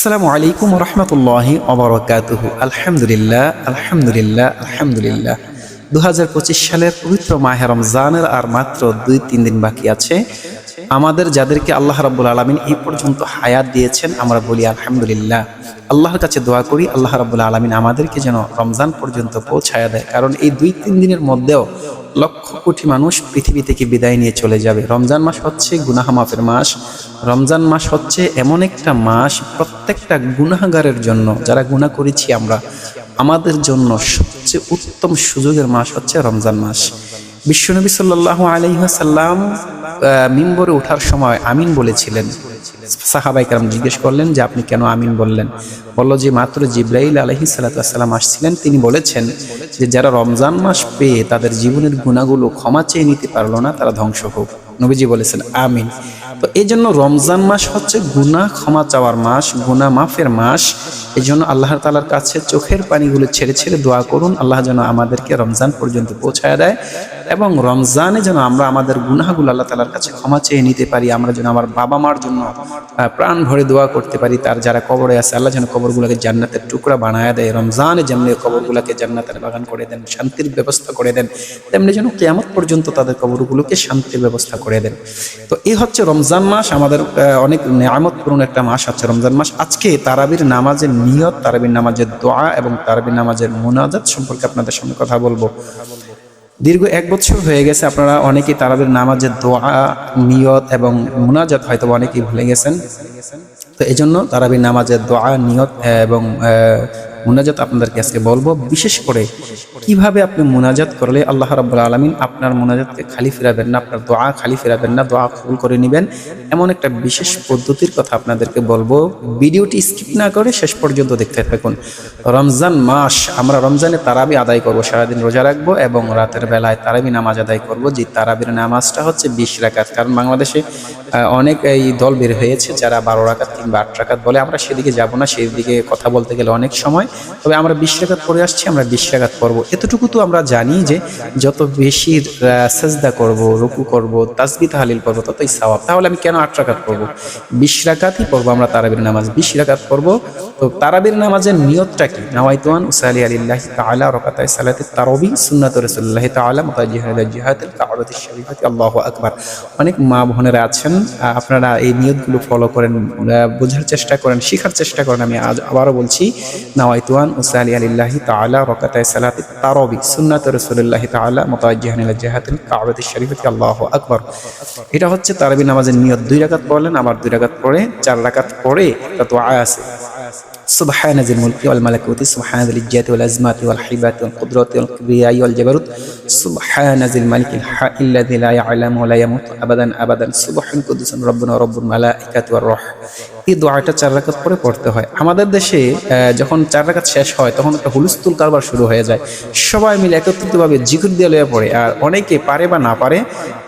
আসসালামু আলাইকুম রহমতুল্লাহি অবরকাতুহু। আলহামদুলিল্লাহ আলহামদুলিল্লাহ আলহামদুলিল্লাহ। দুহাজার পঁচিশ সালের পবিত্র মাহে রমজানের আর মাত্র দুই, তিন দিন বাকি আছে। আমাদের যাদেরকে আল্লাহ রাবুল আলমিন এই পর্যন্ত হায়াত দিয়েছেন, আমরা বলি আলহামদুলিল্লাহ। আল্লাহর কাছে দোয়া করি, আল্লাহ রাব্বুল আলমিন আমাদেরকে যেন রমজান পর্যন্ত পৌঁছায়া দেয়। কারণ এই দুই, তিন দিনের মধ্যেও লক্ষ কোটি মানুষ পৃথিবী থেকে বিদায় নিয়ে চলে যাবে। রমজান মাস হচ্ছে গুনাহ মাফের মাস। রমজান মাস হচ্ছে এমন একটা মাস প্রত্যেকটা গুনাহগারের জন্য। যারা গুনাহ করেছি আমরা। আমাদের জন্য সবচেয়ে উত্তম সুযোগের মাস হচ্ছে রমজান মাস। বিশ্বনবী সাল্লাহ আলহিহাসাল্লাম মিম্বরে ওঠার সময় আমিন বলেছিলেন সাহাবাই কালাম জিজ্ঞেস করলেন যে, আপনি কেন আমিন বললেন? বলল যে, মাত্র জিব্রাইল আলহি সাল্লাম আসছিলেন। তিনি বলেছেন যে, যারা রমজান মাস পেয়ে তাদের জীবনের গুণাগুলো ক্ষমা চেয়ে নিতে পারল না, তারা ধ্বংস হোক। নবীজি বলেছেন, আমিন। তো এই জন্য রমজান মাস হচ্ছে গুনাহ ক্ষমা চাওয়ার মাস, গুনাহ মাফের মাস। এই জন্য আল্লাহ তালার কাছে চোখের পানিগুলো ছেড়ে ছেড়ে দোয়া করুন। আল্লাহ যেন আমাদেরকে রমজান পর্যন্ত পৌঁছায় দেয়। এবং রমজানে যেন আমরা আমাদের গুনাহগুলো আল্লাহ তালার কাছে ক্ষমা চেয়ে নিতে পারি, আমরা যেন আমার বাবা মার জন্য প্রাণ ভরে দোয়া করতে পারি, তার যারা কবরে আছে, আল্লাহ যেন কবরগুলোকে জান্নাতের টুকরা বানায় দেয়, রমজানে যেমনি কবরগুলোকে জান্নাতের বাগান করে দেন, শান্তির ব্যবস্থা করে দেন, তেমনি যেন কেয়ামত পর্যন্ত তাদের কবরগুলোকে শান্তির ব্যবস্থা করে দেন। তো এই হচ্ছে রমজান মাস, আমাদের অনেক নিয়ামতপূর্ণ একটা মাস আছে রমজান মাস। আজকে তারাবির নামাজের নিয়ত, তারাবির নামাজের দোয়া এবং তারাবির নামাজের মোনাজাত সম্পর্কে আপনাদের সঙ্গে কথা বলব। দীর্ঘ এক বছর হয়ে গেছে, আপনারা অনেকেই তারাবির নামাজের দোয়া, নিয়ত এবং মুনাজাত হয়তো অনেকেই ভুলে গেছেন। তো এই জন্য তারাবির নামাজের দোয়া, নিয়ত এবং মুনাজাত আপনাদেরকে আজকে বলব। বিশেষ করে কীভাবে আপনি মোনাজাত করলে আল্লাহ রাব্বুল আলমিন আপনার মুনাজাতকে খালি ফেরাবেন না, আপনার দোয়া খালি ফেরাবেন না, দোয়া কবুল করে নেবেন, এমন একটা বিশেষ পদ্ধতির কথা আপনাদেরকে বলব। ভিডিওটি স্কিপ না করে শেষ পর্যন্ত দেখতে থাকুন। রমজান মাস, আমরা রমজানে তারাবি আদায় করব, সারাদিন রোজা রাখব এবং রাতের বেলায় তারাবি নামাজ আদায় করব। যে তারাবির নামাজটা হচ্ছে বিশ রাকাত। কারণ বাংলাদেশে অনেক এই দল বের হয়েছে যারা বারো রাকাত কিংবা আট রাকাত বলে। আমরা সেদিকে যাব না, সেদিকে কথা বলতে গেলে অনেক সময় তবে আমরা বিশ পরে আসছি, আমরা বিশ করব এতটুকু তো আমরা জানি যে যত বেশি সাজদা করব, রুকু করব তাসবি তাহালিল করব ততই সওয়াব। তাহলে আমি কেন আট রাখাত পড়ব? বিশ রাখাতই আমরা তারাবির নামাজ। বিশ রাখাত তো তারাবির নামাজের নিয়তটা কি? নাওয়াইতুয়ান উসালি আলিল্লাহি তাআলা রাকাতাই সালাতি তারাবি সুন্নাত রাসূলুল্লাহি তাআলা মুতাজিহাদ জিহাদাল কাবাতি শরীফাতি। আল্লাহু আকবার। অনেক মা বোনেরা আছেন। আপনারা এই নিয়তগুলো ফলো করেন বোঝার চেষ্টা করেন, শেখার চেষ্টা করেন। আমি আজ আবারও বলছি, নাওয়াইতুয়ান উসালি আলিল্লাহি তাআলা রাকাতাই সালাতি তারাবি সুন্নাত রাসূলুল্লাহি তাআলা মুতাজিহান জিহাদাল কাবাতি শরীফাতি। আল্লাহু আকবার। এটা হচ্ছে তারাবি নামাজের নিয়ত। দুই রাকাত পড়লেন, আবার দুই রাকাত পড়ে, চার রাকাত পড়ে তা তো আছে। سبحان ذي الملك والملكوت سبحان ذي الجات والأزمات والحيبات والقدرات والكبرياء والجبروت. سبحان ذي الملك الحق الذي لا يعلم ولا يموت أبدا أبدا. سبحان قدس ربنا رب الملائكة والروح. এই দোয়াটা চার রাকাত পরে পড়তে হয়। আমাদের দেশে যখন চার রাকাত শেষ হয়, তখন একটা হুলস্থুল কারবার শুরু হয়ে যায়। সবাই মিলে একত্রিতভাবে জিকুর দিয়ে লয়ে পড়ে। আর অনেকে পারে বা না পারে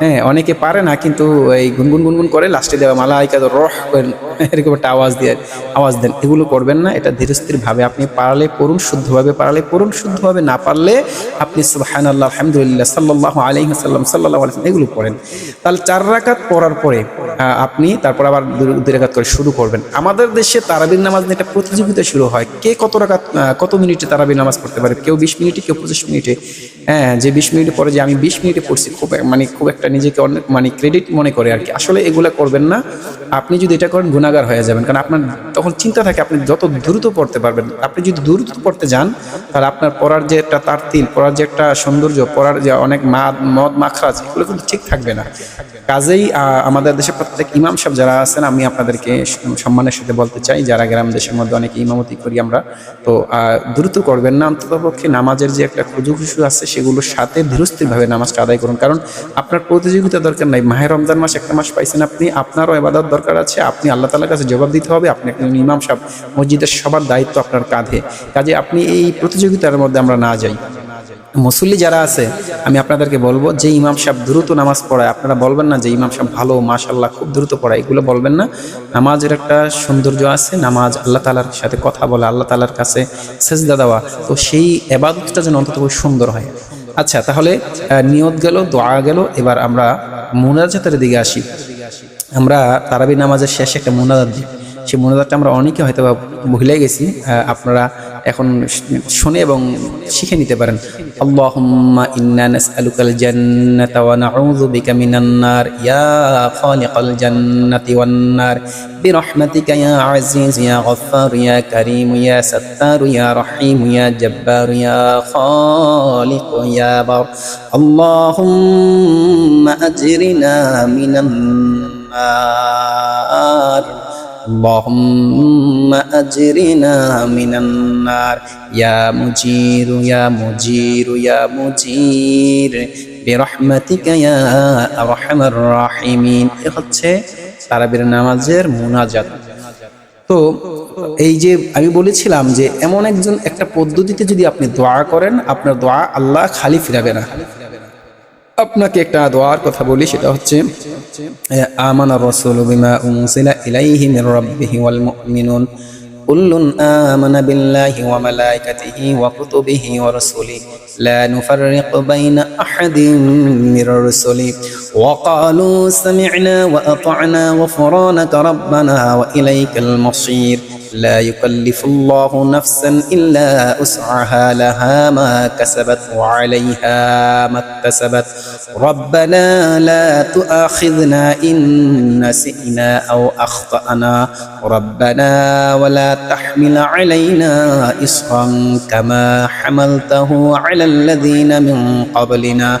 হ্যাঁ অনেকে পারে না, কিন্তু এই গুনগুন গুনগুন করে লাস্টে দেওয়া মালা আইকা রহ করেন এরকম একটা আওয়াজ দিয়ে আওয়াজ দেন। এগুলো করবেন না, এটা ধীরে স্থিরভাবে আপনি পারলে পড়ুন, শুদ্ধভাবে পারলে পড়ুন, শুদ্ধভাবে না পারলে আপনি সুবাহান আল্লাহ আলহামদুলিল্লাহ সাল্লাহ আলহিম সাল্লাম সাল্লাহ আলহিম এগুলো পড়েন। তাহলে চার রাকাত পড়ার পরে আপনি তারপর আবার দুই রাকাত করে শুরু করবেন। আমাদের দেশে তারাবির নামাজ নিয়ে একটা প্রতিযোগিতা শুরু হয়। কে কত রাকাত কত মিনিটে তারাবির নামাজ পড়তে পারে? কেউ বিশ মিনিটে, কেউ পঁচিশ মিনিটে। হ্যাঁ যে বিশ মিনিটে পরে যে আমি বিশ মিনিটে পড়ছি, খুব মানে খুব একটা নিজেকে অনেক মানে ক্রেডিট মনে করে আর কি। আসলে এগুলা করবেন না। আপনি যদি এটা করেন গুণাগার হয়ে যাবেন। কারণ আপনার তখন চিন্তা থাকে, আপনি যত দ্রুত পড়তে পারবেন। আপনি যদি দ্রুত পড়তে যান, তাহলে আপনার পড়ার যে একটা তারতিল পড়ার যে একটা সৌন্দর্য, পড়ার যে অনেক মাদ মদ মাখরাজ, এগুলো কিন্তু ঠিক থাকবে না। কাজেই আমাদের দেশে প্রত্যেক ইমাম সাহেব যারা আছেন, আমি আপনাদেরকে সম্মানের সাথে বলতে চাই, যারা গ্রাম দেশের মধ্যে অনেক ইমামতি করি আমরা, তো দ্রুত করবেন না, অন্ততপক্ষে নামাজের যে একটা খুজু খুশু আছে, সেগুলোর সাথে ধীরস্থিরভাবে নামাজটা আদায় করুন। কারণ আপনার প্রতিযোগিতা দরকার নাই। মাহে রমজান মাস একটা মাস পাইছেন আপনি, আপনারও এবাদত দরকার আছে, আপনি আল্লাহ তালার কাছে জবাব দিতে হবে, আপনি একজন ইমাম সাহেব, মসজিদের সবার দায়িত্ব আপনার কাঁধে। কাজে আপনি এই প্রতিযোগিতার মধ্যে আমরা না যাই। মুসল্লি যারা আছে, আমি আপনাদেরকে বলব, যে ইমাম সাহেব দ্রুত নামাজ পড়ায়, আপনারা বলবেন না যে ইমাম সাহেব ভালো মাশাল্লাহ খুব দ্রুত পড়ায়, এগুলো বলবেন না। নামাজের একটা সৌন্দর্য আছে, নামাজ আল্লাহ তালার সাথে কথা বলে, আল্লাহ তালার কাছে সেজদা দেওয়া, তো সেই এবাদতটা যেন অন্তত খুব সুন্দর হয়। আচ্ছা তাহলে নিয়ত গেল, দোয়া গেল, এবার আমরা মুনাজাতের দিকে আসি। আমরা তারাবি নামাজের শেষে একটা মুনাজাত দিই। সেই মোনাজাতটা আমরা অনেকে হয়তো বা ভুলে গেছি আহ, আপনারা এখন শুনে এবং শিখে নিতে পারেন আল্লাহুম্মা ইন্না নাসআলুকাল জান্নাতা ওয়া নাউযু বিকা মিনান নার ইয়া খালিকাল জান্নাতি ওয়ান নার برحمتك يا عزيز يا غفار يا كريم يا ستار يا رحيم يا جبار يا خالق يا بر اللهم أجرنا من النار اللهم أجرنا من النار يا مجير يا مجير يا مجير برحمتك يا أرحم الراحمين এ হচ্ছে তারাবির নামাজের মুনাজাত তো এই যে আমি বলেছিলাম যে এমন একজন একটা পদ্ধতিতে যদি আপনি দোয়া করেন আপনার দোয়া আল্লাহ খালি ফিরাবে না আপনাকে একটা দোয়ার কথা বলি, সেটা হচ্ছে আমানা রাসূলু বিমা উনজিলা ইলাইহি মির রাব্বিহি ওয়াল মুমিনুন, কুল্লুন আমানা বিল্লাহি ওয়া মালাইকাতিহি ওয়া কুতুবিহি ওয়া রাসূলিহি লা নুফাররিকু বাইনা আহাদিন মির রাসূলি, ওয়া ক্বালু সামি'না ওয়া আতা'না ওয়া ফুরানাকা রাব্বানা ওয়া ইলাইকাল মাসীর। لا يكلف الله نفسا إلا أسعها لها ما كسبت وعليها ما اكتسبت. ربنا لا تؤاخذنا إن نسئنا أو أخطأنا. ربنا ولا تحمل علينا إصرا كما حملته على الذين من قبلنا.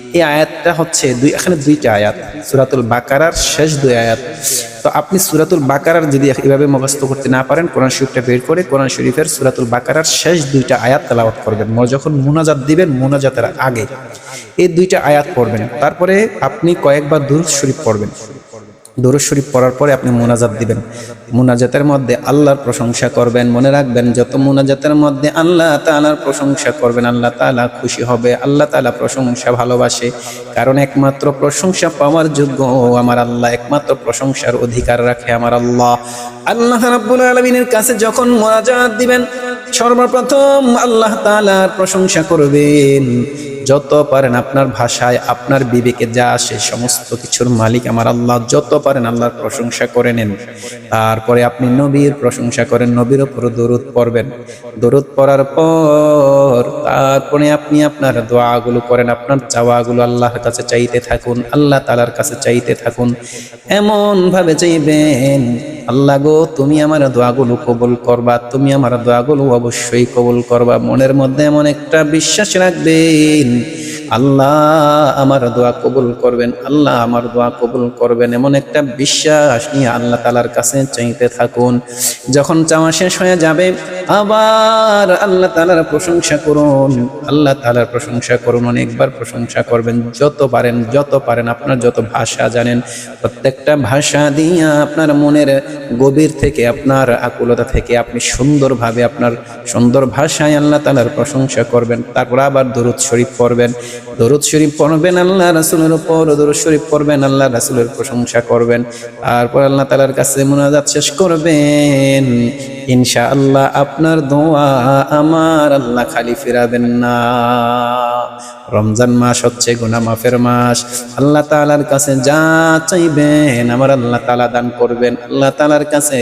এই আয়াতটা হচ্ছে দুই, এখানে দুইটা আয়াত, সুরাতুল বাকারার শেষ দুই আয়াত। তো আপনি সুরাতুল বাকারার যদি এভাবে মুখস্থ করতে না পারেন, কোরআন শরীফটা বের করে কোরআন শরীফের সুরাতুল বাকারার শেষ দুইটা আয়াত তেলাওয়াত করবেন। যখন মোনাজাত দিবেন, মোনাজাতের আগে এই দুইটা আয়াত পড়বেন। তারপরে আপনি কয়েকবার দুরুদ শরীফ পড়বেন। দরুদ শরীফ পড়ার পরে আপনি মোনাজাত দিবেন। মোনাজাতের মধ্যে আল্লাহর প্রশংসা করবেন, মনে রাখবেন, যত মোনাজাতের মধ্যে আল্লাহ তাআলার প্রশংসা করবেন, আল্লাহ তাআলা খুশি হবে, আল্লাহ তাআলা প্রশংসা ভালোবাসে। কারণ একমাত্র প্রশংসা পাওয়ার যোগ্য আমার আল্লাহ, একমাত্র প্রশংসার অধিকার রাখে আমার আল্লাহ। আল্লাহ রাব্বুল আলামিনের কাছে যখন মোনাজাত দিবেন, সর্বপ্রথম আল্লাহ তাআলার প্রশংসা করবেন। যত পারেন আপনার ভাষায়, আপনার বিবেকে যা আসে, সমস্ত কিছুর মালিক আমার আল্লাহ। যত পারেন আল্লাহর প্রশংসা করে নেন। তারপরে আপনি নবীর প্রশংসা করেন, নবীর ওপর দরুদ পড়বেন। দরুদ পড়ার পর তারপরে আপনি আপনার দোয়াগুলো করেন, আপনার চাওয়াগুলো আল্লাহর কাছে চাইতে থাকুন, আল্লাহ তালার কাছে চাইতে থাকুন। এমন ভাবে চাইবেন, আল্লাহ গো, তুমি আমার দোয়াগুলো কবুল করবা, তুমি আমার দোয়াগুলো অবশ্যই কবুল করবা। মনের মধ্যে এমন একটা বিশ্বাস রাখবেন আল্লাহ আমার দোয়া কবুল করবেন, আল্লাহ আমার দোয়া কবুল করবেন। এমন একটা বিশ্বাস নিয়ে আল্লাহ তালার কাছে চাইতে থাকুন। যখন চাওয়া শেষ হয়ে যাবে, আবার আল্লাহ তালার প্রশংসা করুন। আল্লাহ তালার প্রশংসা করুন, অনেকবার প্রশংসা করবেন। যত পারেন যত পারেন, আপনার যত ভাষা জানেন, প্রত্যেকটা ভাষা দিয়ে আপনার মনের গভীর থেকে, আপনার আকুলতা থেকে আপনি সুন্দরভাবে, আপনার সুন্দর ভাষায় আল্লাহ তালার প্রশংসা করবেন। তারপর আবার দরুদ শরীফ পড়বেন। দরুদ শরীফ পড়বেন আল্লাহ রাসুলের উপর, দরুদ শরীফ পড়বেন আল্লাহ রাসুলের প্রশংসা করবেন। তারপর আল্লাহ তালার কাছে মোনাজাত শেষ করবেন। ইনশা আল্লাহ আপনার দোয়া আমার আল্লাহ খালি ফেরাবেন না। রমজান মাস হচ্ছে গুনা মাফের মাস। আল্লাহ তালার কাছে যা চাইবেন, আমার আল্লাহ তালা দান করবেন। আল্লাহ তালার কাছে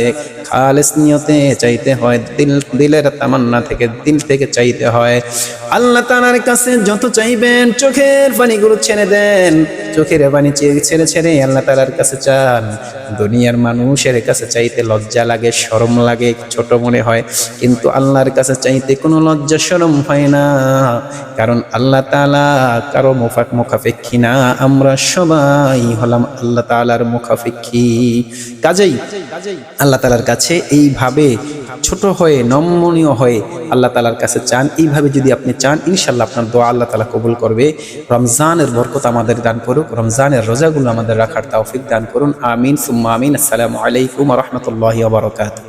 খালেস নিয়তে চাইতে হয়, দিল, দিলের তামান্না থেকে, দিল থেকে চাইতে হয়। আল্লাহ তালার কাছে যত চাইবেন, চোখের পানিগুলো ছেড়ে দেন। চোখের পানি ছেড়ে ছেড়ে আল্লাহ তালার কাছে চান। দুনিয়ার মানুষের কাছে চাইতে লজ্জা লাগে, শরম লাগে, ছোট মনে হয়। কিন্তু আল্লাহর কাছে চাইতে কোনো লজ্জা, শরম হয় না। কারণ আল্লাহ তালা কারও মুফাক মুখাপেক্ষী না। আমরা সবাই হলাম আল্লাহ তালার মুখাফেক্ষি কাজেই আল্লাহ তালার কাছে এইভাবে ছোট হয়ে, নমনীয় হয়ে আল্লাহ তালার কাছে চান, এইভাবে যদি আপনি চান ইনশাল্লাহ আপনার দোয়া আল্লাহ তালা কবুল করবে। রমজানের বরকত আমাদের দান করুক, রমজানের রোজাগুলো আমাদের রাখার তাওফিক দান করুন। আমিন, সুম্মা আমিন। আসসালামু আলাইকুম রহমতুল্লাহ বারকাত